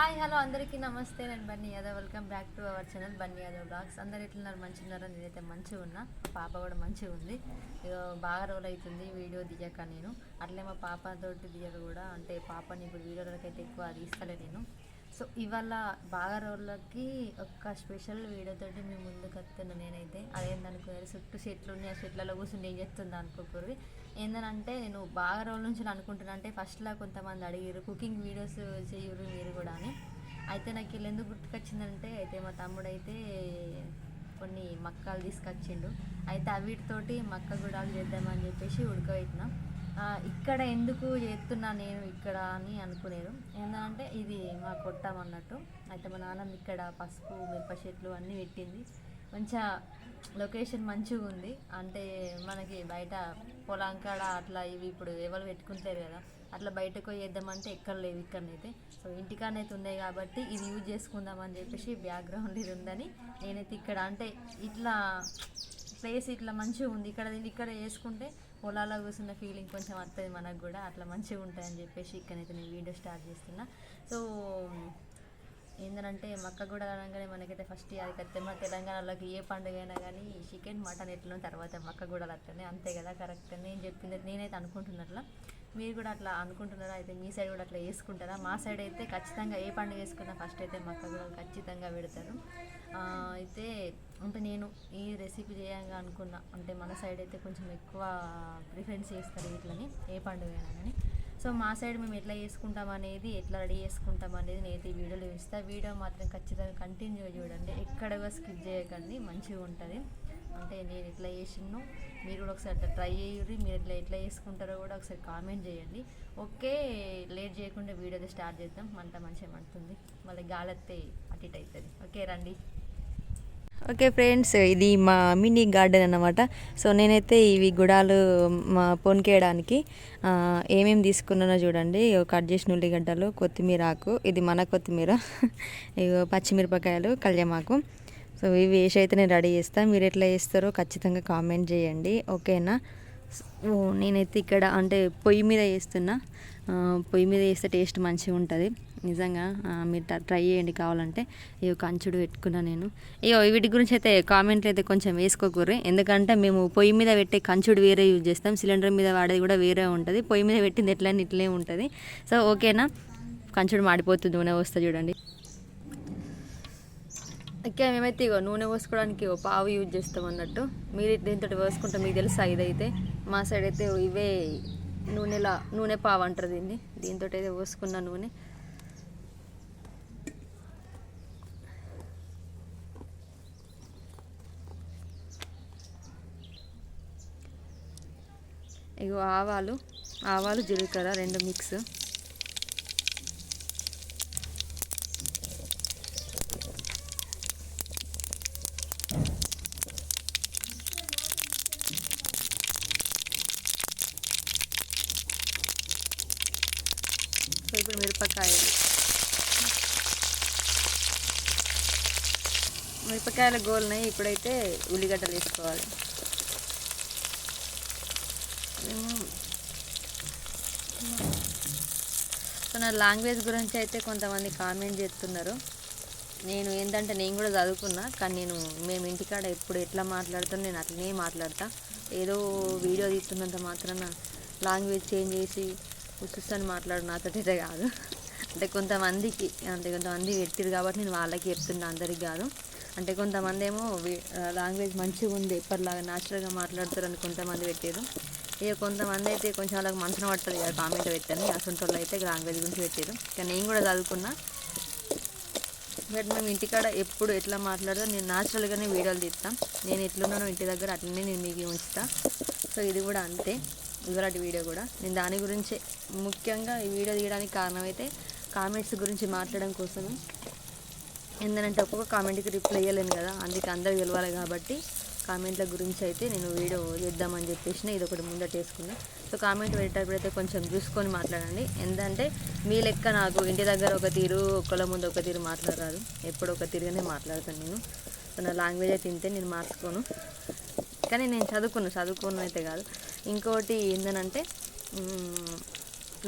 Hi hello అందరికీ నమస్తే. నేను Bunny Yadav. Welcome back to our channel Bunny Yadav vlogs. అందరు ఎట్లున్నారు? మంచిగా ఉన్నారో నేనైతే మంచిగా ఉన్నా. పాప కూడా మంచిగా ఉంది. బాగా రోల్ అవుతుంది వీడియో తీయక నేను. అట్లే మా పాపతోటి తీయక కూడా అంటే పాపని ఇప్పుడు వీడియోలకైతే ఎక్కువ తీస్తలే నేను. సో ఇవాళ బాగా రోజులకి ఒక స్పెషల్ వీడియోతోటి మీ ముందుకు వస్తున్నా నేనైతే. అదేందనుకున్నారు చుట్టూ చెట్లు ఉన్నాయి ఆ చెట్లలో కూర్చుని ఏం చేస్తుంది అనుకోకూడదు ఏంటంటే నేను బాగా రోజుల నుంచి అనుకుంటున్నా అంటే ఫస్ట్లో కొంతమంది అడిగారు కుకింగ్ వీడియోస్ చేయరు మీరు కూడా అని. అయితే నాకు వీళ్ళు ఎందుకు గుర్తుకొచ్చిందంటే అయితే మా తమ్ముడు అయితే కొన్ని మక్కలు తీసుకొచ్చిండు. అయితే అవిటితోటి మక్క గుడాలు చేద్దామని చెప్పేసి ఉడకబెట్టినాం. ఇక్కడ ఎందుకు చేస్తున్నా నేను ఇక్కడ అని అనుకునేరు ఏంటంటే ఇది మా కొట్టం అన్నట్టు. అయితే మా నాన్నమ్మ ఇక్కడ పసుపు మిరప చెట్లు అన్నీ పెట్టింది. మంచిగా లొకేషన్ మంచిగా ఉంది. అంటే మనకి బయట పొలం కాడ అట్లా ఇవి ఇప్పుడు ఎవరు పెట్టుకుంటారు కదా. అట్లా బయటకు పోయి వేద్దామంటే ఎక్కడ లేవు ఇక్కడనైతే. సో ఇంటికాడనైతే ఉన్నాయి కాబట్టి ఇది యూజ్ చేసుకుందామని చెప్పేసి బ్యాక్గ్రౌండ్ ఇది ఉందని నేనైతే ఇక్కడ అంటే ఇట్లా ప్లేస్ ఇట్లా మంచిగా ఉంది. ఇక్కడ ఇక్కడ వేసుకుంటే పొలాల్లో కూర్చున్న ఫీలింగ్ కొంచెం వస్తుంది మనకు కూడా అట్లా మంచిగా ఉంటాయని చెప్పేసి ఇక్కడైతే నేను వీడియో స్టార్ట్ చేస్తున్నా. సో ఏంటంటే మక్క కూడా అనగానే మనకైతే ఫస్ట్ అది కత్తే మన తెలంగాణలోకి ఏ పండుగ అయినా కానీ చికెన్ మటన్ ఎట్లనో తర్వాత మక్క కూడా అట్లనే అంతే కదా కరెక్ట్. నేను చెప్పింది నేనైతే అనుకుంటున్నట్లా. మీరు కూడా అట్లా అనుకుంటున్నారా? అయితే మీ సైడ్ కూడా అట్లా వేసుకుంటారా మా సైడ్ అయితే ఖచ్చితంగా ఏ పండుగ వేసుకున్నా ఫస్ట్ అయితే మక్క కూడా ఖచ్చితంగా పెడతారు. అయితే అంటే నేను ఈ రెసిపీ చేయంగా అనుకున్నా. అంటే మన సైడ్ అయితే కొంచెం ఎక్కువ ప్రిఫరెన్స్ చేస్తారు వీటిని ఏ పండుగ అయినా కానీ సో మా సైడ్ మేము ఎట్లా చేసుకుంటాం అనేది ఎట్లా రెడీ చేసుకుంటాం అనేది నేను ఈ వీడియోలో చూస్తాను వీడియో మాత్రం ఖచ్చితంగా కంటిన్యూ చూడండి. ఎక్కడ స్కిప్ చేయకండి. మంచిగా ఉంటుంది. అంటే నేను ఎట్లా చేసినో మీరు కూడా ఒకసారి అట్లా ట్రై చేయండి. మీరు ఎట్లా ఎట్లా చేసుకుంటారో కూడా ఒకసారి కామెంట్ చేయండి. ఓకే లేట్ చేయకుండా వీడియో స్టార్ట్ చేద్దాం. మంట మంచిగా మండుతుంది. మళ్ళీ గాలెత్తే అటు ఇటు అవుతుంది. ఓకే రండి. ఓకే ఫ్రెండ్స్ ఇది మా మినీ గార్డెన్ అన్నమాట. సో నేనైతే ఇవి గుడాలు మా పొనికేయడానికి ఏమేమి తీసుకున్నానో చూడండి. కట్ చేసిన ఉల్లిగడ్డలు కొత్తిమీర ఆకు ఇది మన కొత్తిమీర. ఇగో పచ్చిమిరపకాయలు కళ్యమాకు. సో ఇవి వేసి అయితే నేను రెడీ చేస్తాను మీరు ఎట్లా చేస్తారో ఖచ్చితంగా కామెంట్ చేయండి. ఓకేనా? నేనైతే ఇక్కడ అంటే పొయ్యి మీద వేస్తున్నా పొయ్యి మీద వేస్తే టేస్ట్ మంచిగా ఉంటుంది. నిజంగా మీరు ట్రై చేయండి కావాలంటే. ఇవి కంచుడు పెట్టుకున్నా నేను. ఇక వీటి గురించి అయితే కామెంట్లు అయితే కొంచెం వేసుకోకూర్రి. ఎందుకంటే మేము పొయ్యి మీద పెట్టే కంచుడు వేరే యూజ్ చేస్తాం. సిలిండర్ మీద వాడేది కూడా వేరే ఉంటుంది. పొయ్యి మీద పెట్టింది ఎట్లయినా ఇట్లే ఉంటుంది. సో ఓకేనా? కంచుడు మాడిపోతుంది నూనె వస్తుంది చూడండి. ఇంకా మేమైతే ఇగో నూనె పోసుకోవడానికి ఓ పావు యూజ్ చేస్తాం అన్నట్టు. మీరు దీంతో పోసుకుంటాం మీకు తెలుసా ఇదైతే? మా సైడ్ అయితే ఇవే నూనెలా నూనె పావు అంటారు దీన్ని. దీంతో అయితే పోసుకున్న నూనె. ఇగో ఆవాలు ఆవాలు జీలకర్ర రెండు మిక్స్. ఇప్పుడు మిరపకాయలు. మిరపకాయల గోల్ని ఇప్పుడైతే ఉల్లిగడ్డలు వేసుకోవాలి. నా లాంగ్వేజ్ గురించి అయితే కొంతమంది కామెంట్ చేస్తున్నారు. నేను ఏంటంటే నేను కూడా చదువుకున్నా కానీ నేను మేము ఇంటికాడ ఎప్పుడు ఎట్లా మాట్లాడుతాను నేను అట్లనే మాట్లాడతా. ఏదో వీడియో తీస్తున్నంత మాత్రాన లాంగ్వేజ్ చేంజ్ చేసి ఉసుస్తని మాట్లాడు నాతోటైతే కాదు. అంటే కొంతమందికి అంటే కొంతమంది ఎత్తిరు కాబట్టి నేను వాళ్ళకి చెప్తున్నా అందరికి కాదు. అంటే కొంతమంది ఏమో లాంగ్వేజ్ మంచిగా ఉంది ఎప్పటిలాగా న్యాచురల్గా మాట్లాడతారు అని కొంతమంది పెట్టారు ఇక కొంతమంది అయితే కొంచెం వాళ్ళకి మనసున పట్టదు కదా కామెంట్ పెట్టని. అసలు వాళ్ళు అయితే లాంగ్వేజ్ గురించి పెట్టారు కానీ నేను కూడా చదువుకున్నా. బట్ మేము ఇంటికాడ ఎప్పుడు ఎట్లా మాట్లాడదో నేను న్యాచురల్గానే వీడియోలు తీస్తాం నేను ఎట్లున్నానో ఇంటి దగ్గర అట్లనే నేను మీకు ఉంచుతా. సో ఇది కూడా అంతే. ఇవరాటి వీడియో కూడా. నేను దాని గురించి ముఖ్యంగా ఈ వీడియో తీయడానికి కారణం అయితే కామెంట్స్ గురించి మాట్లాడడం కోసమే. ఎందుకంటే ఒక్కొక్క కామెంట్కి రిప్లై ఇవ్వలేను కదా. అందుకే అందరూ గెలవాలి కాబట్టి. కామెంట్ల గురించి అయితే నేను వీడియో చేద్దామని చెప్పేసి ఇది ఒకటి ముందట వేసుకున్నా. సో కామెంట్ పెట్టేటప్పుడు అయితే కొంచెం చూసుకొని మాట్లాడండి. ఎందుకంటే మీ లెక్క నాకు ఇంటి దగ్గర ఒక తీరు ఒకళ్ళ ముందు ఒక తీరు మాట్లాడరాదు. ఎప్పుడు ఒక తీరుగానే మాట్లాడతాను నేను. సో నా లాంగ్వేజ్ అయితే తింటే నేను మార్చుకోను. కానీ నేను చదువుకున్నాను చదువుకోను అయితే కాదు. ఇంకోటి ఏంటనంటే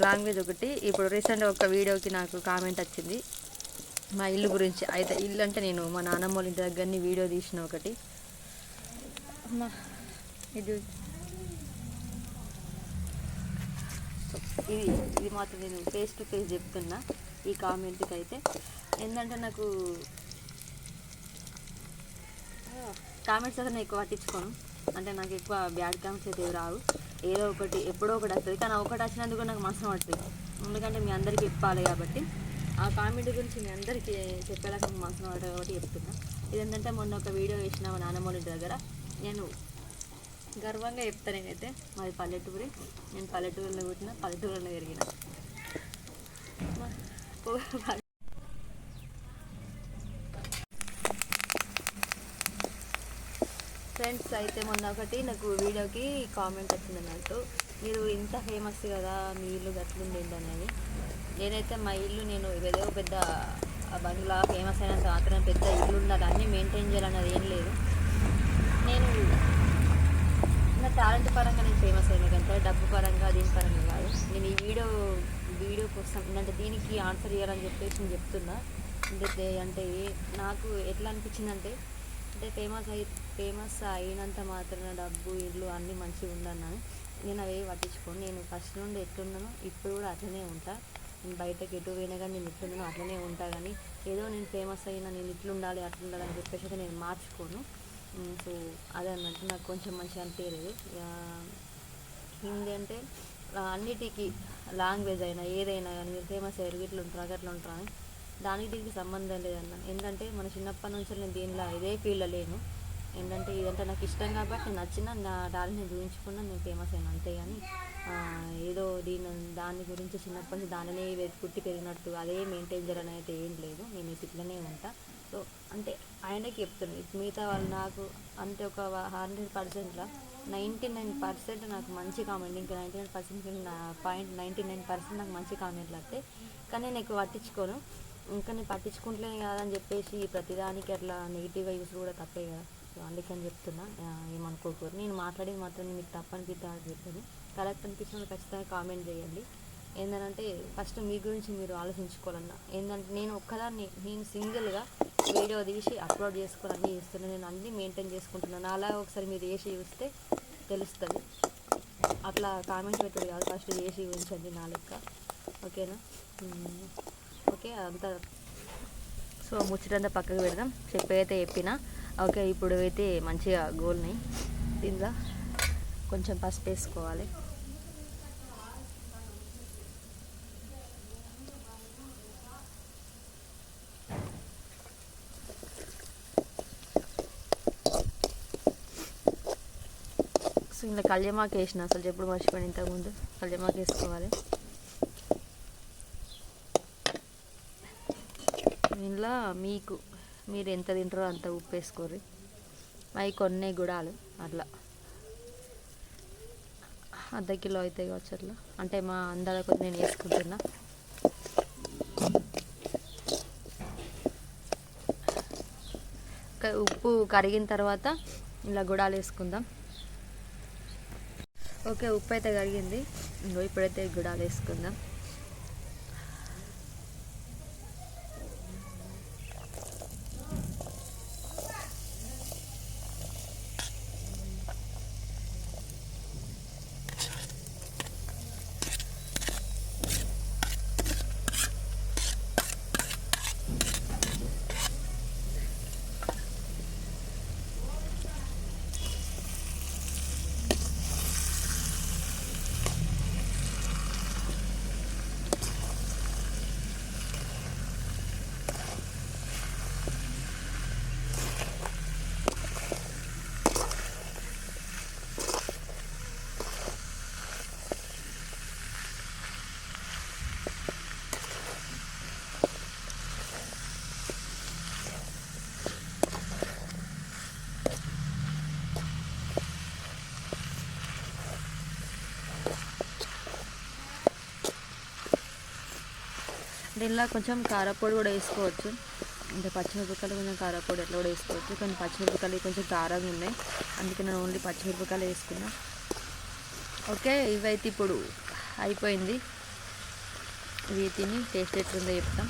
లాంగ్వేజ్ ఒకటి. ఇప్పుడు రీసెంట్ ఒక వీడియోకి నాకు కామెంట్ వచ్చింది. మా ఇల్లు గురించి అయితే ఇల్లు అంటే నేను మా నాన్నమ్మ వాళ్ళ ఇంటి దగ్గరని వీడియో తీసిన ఒకటి. అమ్మా, ఇది. ఇది ఇది మాత్రం నేను ఫేస్ టు ఫేస్ చెప్తున్నా ఈ కామెంట్కి అయితే ఏంటంటే నాకు కామెంట్స్ అయితే నేను ఎక్కువ పట్టించుకోను. అంటే నాకు ఎక్కువ బ్యాడ్ కామెంట్స్ అయితే రావు. ఏదో ఒకటి ఎప్పుడో ఒకటి వస్తుంది. కానీ ఒకటి వచ్చినందుకు నాకు మనసు పడుతుంది. ఎందుకంటే మీ అందరికీ చెప్పాలి కాబట్టి. ఆ కామెంట్ గురించి మీ అందరికీ చెప్పేలా నాకు మనసు పడదు కాబట్టి చెప్తున్నా. ఇదేంటంటే మొన్న ఒక వీడియో వేసిన మా నాన్నమ్మ ఇంటి దగ్గర. నేను గర్వంగా చెప్తాను నేనైతే మాది పల్లెటూరి. నేను పల్లెటూరులో పుట్టిన పల్లెటూరులో పెరిగిన. ఫ్రెండ్స్ అయితే మొన్న ఒకటి నాకు వీడియోకి కామెంట్ వచ్చింది అన్నట్టు. మీరు ఇంత ఫేమస్ కదా మీ ఇల్లు గట్లుండేది అనేది నేనైతే మా ఇల్లు నేను ఏదో పెద్ద బంగ్లా ఫేమస్ అయినంత మాత్రం పెద్ద ఇల్లు ఉండాలి అన్నీ మెయింటైన్ చేయాలన్నది ఏం లేదు. నేను నా టాలెంట్ పరంగా నేను ఫేమస్ అయినా కనుక డబ్బు పరంగా దీని పరంగా కాదు. నేను ఈ వీడియో వీడియో కోసం అంటే దీనికి ఆన్సర్ చేయాలని చెప్పేసి నేను చెప్తున్నా. అంటే అంటే నాకు ఎట్లా అనిపించిందంటే అంటే ఫేమస్ అయి ఫేమస్ అయినంత మాత్రమే డబ్బు ఇల్లు అన్నీ మంచిగా ఉండన్నాను నేను అవి పట్టించుకోను. నేను ఫస్ట్ నుండి ఎట్లున్నానో ఇప్పుడు కూడా అట్లనే ఉంటా. నేను బయటకి ఎటు పోయినా కానీ నేను ఎట్లున్నానో అట్లనే ఉంటా. కానీ ఏదో నేను ఫేమస్ అయినా నేను ఇట్లుండాలి అట్లుండాలి అని చెప్పేసి అయితే నేను మార్చుకోను. సో అదే అన్నట్టు నాకు కొంచెం మంచిగా అనిపించలేదు ఏంటంటే అన్నిటికీ లాంగ్వేజ్ అయినా ఏదైనా కానీ మీరు ఫేమస్ అయ్యారు ఇట్లా ఉంటారు అట్లా ఉంటారు అని దానికి దీనికి సంబంధం లేదన్న ఏంటంటే మన చిన్నప్పటి నుంచి నేను దీనిలో ఇదే ఫీల్డ్లో లేను. ఏంటంటే ఇదంటే నాకు ఇష్టం కాబట్టి నేను నచ్చిన నా టాలెంట్ నేను చూపించుకున్నా నేను ఫేమస్ అయినా అంతే కానీ ఏదో దీని దాని గురించి చిన్నప్పటి నుంచి దానినే పుట్టి పెరిగినట్టు అదే మెయింటైన్ చేయాలని అయితే ఏం లేదు. నేను ఇది ఇట్లనే ఉంటా. సో అంటే ఆయనకి చెప్తున్నాను ఇప్పుడు మిగతా వాళ్ళు నాకు అంటే ఒక హండ్రెడ్ పర్సెంట్లో నైంటీ నైన్ పర్సెంట్ నాకు మంచి కామెంట్ ఇంకా ninety nine percent point ninety nine percent నాకు మంచి కామెంట్లు వస్తాయి. కానీ నేను ఎక్కువ పట్టించుకోను. ఇంకా నేను పట్టించుకుంటలేను కాదని చెప్పేసి ప్రతిదానికి అట్లా నెగిటివ్గా యూస్ కూడా తప్పే కదా. సో అందుకని చెప్తున్నా. ఏమనుకోకూడదు. నేను మాట్లాడేది మాత్రం మీకు తప్పనిపిద్దా అని చెప్పాను. కరెక్ట్ అనిపించిన వాళ్ళు ఖచ్చితంగా కామెంట్ చేయండి. ఏంటంటే ఫస్ట్ మీ గురించి మీరు ఆలోచించుకోవాలన్నా. ఏంటంటే నేను ఒక్కదాన్ని నేను సింగిల్గా వీడియో తీసి అప్లోడ్ చేసుకొని అన్నీ చేస్తున్నాను నేను అన్నీ మెయింటైన్ చేసుకుంటున్నాను. అలా ఒకసారి మీరు చేసి చూస్తే తెలుస్తుంది. అట్లా కామెంట్ పెట్టారు కాదు ఫస్ట్ చేసి ఉంచండి నా లెక్క. ఓకేనా? ఓకే అంతా. సో ముచ్చటంతా పక్కకు పెడదాం. చెప్పైతే చెప్పిన. ఓకే ఇప్పుడు అయితే మంచిగా గోల్ని దీనిలో కొంచెం పసుపు వేసుకోవాలి. సో ఇంట్లో కళ్యమాకు వేసిన అసలు ఎప్పుడు మర్చిపోయాను ఇంతకుముందు కళ్యమాకు వేసుకోవాలి. ఇంట్లో మీకు మీరు ఎంత తింటారో అంత ఉప్పు వేసుకోరు అవి కొన్ని గుడాలు అట్లా. అర్ధ కిలో అవుతాయి కావచ్చు అట్లా. అంటే మా అందాల కొద్ది నేను వేసుకుంటున్నా. ఉప్పు కరిగిన తర్వాత ఇలా గుడాలు వేసుకుందాం. ఓకే ఉప్పు అయితే కరిగింది. ఇంకో ఇప్పుడైతే గుడాలు వేసుకుందాం. దీనిలో కొంచెం కారపొడి కూడా వేసుకోవచ్చు. అంటే పచ్చిమిరపకాయలు కొంచెం కారపొడి ఎట్లా కూడా వేసుకోవచ్చు. కానీ పచ్చిమిరపకాయలు కొంచెం కారంగా ఉన్నాయి. అందుకే నేను ఓన్లీ పచ్చిమిరపకాయలు వేసుకున్నా. ఓకే ఇవైతే ఇప్పుడు అయిపోయింది. ఇవి తిని టేస్ట్ ఎట్లుందో చెప్తాం.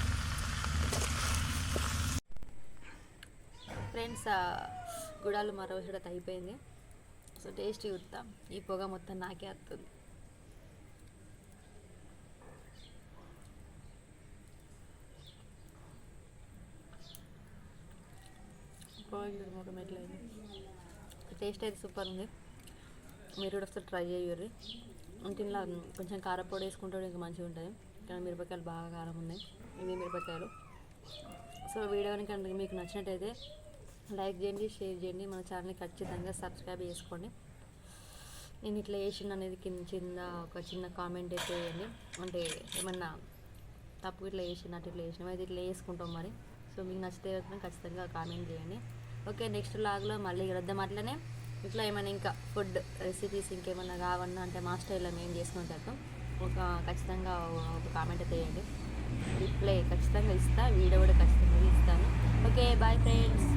ఫ్రెండ్స్ గుడాలు మరో అయిపోయింది. సో టేస్ట్ చూద్దాం. ఈ పొగ మొత్తం నాకే వస్తుంది టేస్ట్ అయితే సూపర్ ఉంది. మీరు కూడా ఒకసారి ట్రై చేయర్రి ఇంటిలో కొంచెం కారపొడి వేసుకుంటే ఇంకా మంచిగా ఉంటుంది. కానీ మిరపకాయలు బాగా కారం ఉన్నాయి. ఇవి మిరపకాయలు. సో వీడియో కనుక మీకు నచ్చినట్టయితే లైక్ చేయండి షేర్ చేయండి. మన ఛానల్ని ఖచ్చితంగా సబ్స్క్రైబ్ చేసుకోండి. నేను ఇట్లా వేసిన అనేది కింద కింద ఒక చిన్న కామెంట్ అయితే వేయండి అంటే ఏమన్నా తప్పు ఇట్లా వేసినట్టు ఇట్లా వేసినాం అయితే ఇట్లా వేసుకుంటాం మరి. సో మీకు నచ్చితే ఖచ్చితంగా కామెంట్ చేయండి. ఓకే నెక్స్ట్ లాగ్లో మళ్ళీ కలుద్దాం అట్లనే ఇట్లా ఏమైనా ఇంకా ఫుడ్ రెసిపీస్ ఇంకేమైనా కావన్నా అంటే మా స్టైల్లో మేము చేసుకుని ఒక ఖచ్చితంగా ఒక కామెంట్ అయితే రిప్లై ఖచ్చితంగా ఇస్తా వీడియో కూడా ఖచ్చితంగా ఇస్తాను. Okay bye friends